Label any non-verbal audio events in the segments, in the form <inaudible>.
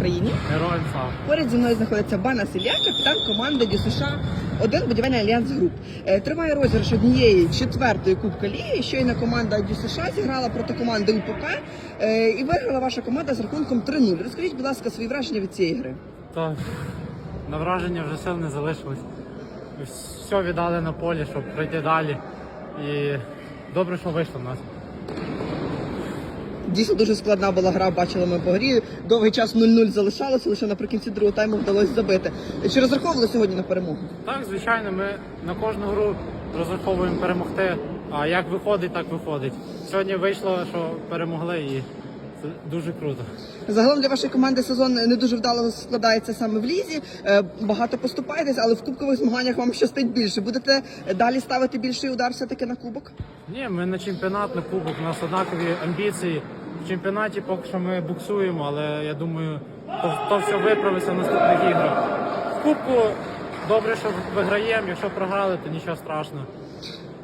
Україні. Героям слава. Поряд зі мною знаходиться Бана Сілля, капітан команди ДЮСШ 1 будівельний альянс груп. Е, Триває розіграш однієї четвертої кубка ліги. Щойно команда ДЮСШ зіграла проти команди УПП е, і виграла ваша команда з рахунком 3-0. Розкажіть, будь ласка, свої враження від цієї гри. То на враження вже сил не залишилось. Все віддали на полі, щоб пройти далі. І добре, що вийшло в нас. Дійсно дуже складна була гра, бачили ми по грі. Довгий час 0-0 залишалося, лише наприкінці другого тайму вдалося забити. Чи розраховували сьогодні на перемогу? Так, звичайно, ми на кожну гру розраховуємо перемогти. А як виходить, так виходить. Сьогодні вийшло, що перемогли і це дуже круто. Загалом для вашої команди сезон не дуже вдало складається саме в лізі. Е, Багато поступаєтесь, але в кубкових змаганнях вам щастить більше. Будете далі ставити більший удар все-таки на кубок? Ні, ми на чемпіонат, на кубок, у нас однакові амбіції. В чемпіонаті поки що ми буксуємо, але я думаю, то, то все виправиться в наступних іграх. В кубку добре, що виграємо, якщо програли, то нічого страшного.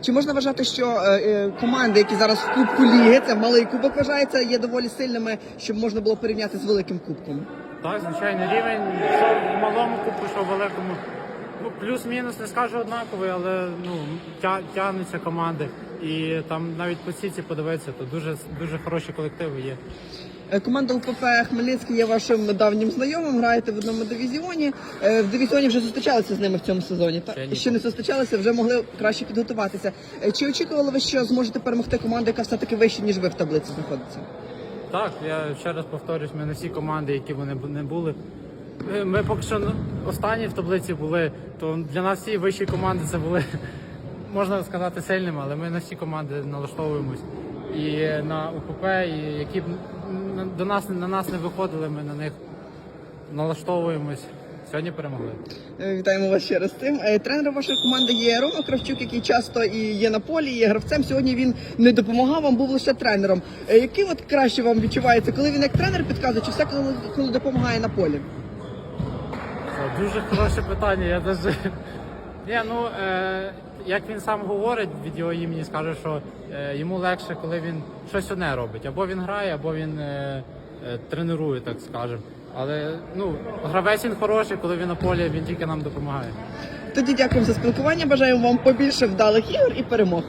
Чи можна вважати, що е, е, команди, які зараз в кубку ліги, це малий кубок вважається, є доволі сильними, щоб можна було порівняти з великим кубком? Так, звичайно, рівень, що в малому кубку, що в великому. Ну, плюс-мінус не скажу однаковий, але ну, тя, тягнуться команди. І там навіть по сіці подивитися, то дуже, дуже хороші колективи є. Е, Команда УПП Хмельницький є вашим давнім знайомим. Граєте в одному дивізіоні. Е, В дивізіоні вже зустрічалися з ними в цьому сезоні. Ще Так ні. ще не зустрічалися, вже могли краще підготуватися. Е, Чи очікували ви, що зможете перемогти команду, яка все таки вище ніж ви в таблиці знаходиться? Так, я ще раз повторюсь, ми не всі команди, які вони не були. Ми, поки що останні в таблиці були, то для нас всі вищі команди це були, <laughs> можна сказати, сильними, але ми на всі команди налаштовуємось. І на УПП, і які б до нас на нас не виходили, ми на них налаштовуємось. Сьогодні перемогли. Е, Вітаємо вас ще раз з цим. Е, Тренером вашої команди є Рома Кравчук, який часто і є на полі, і є гравцем. Сьогодні він не допомагав вам, був лише тренером. Е, Який от краще вам відчувається, коли він як тренер підказує, чи все коли, коли допомагає на полі? Це дуже хороше питання. Я даже... Ні, ну, е, як він сам говорить від його імені, скаже, що е, йому легше, коли він щось одне робить. Або він грає, або він е, е, тренує, так скажемо. Але ну, гравець він хороший, коли він на полі, він тільки нам допомагає. Тоді дякуємо за спілкування. Бажаємо вам побільше вдалих ігор і перемог.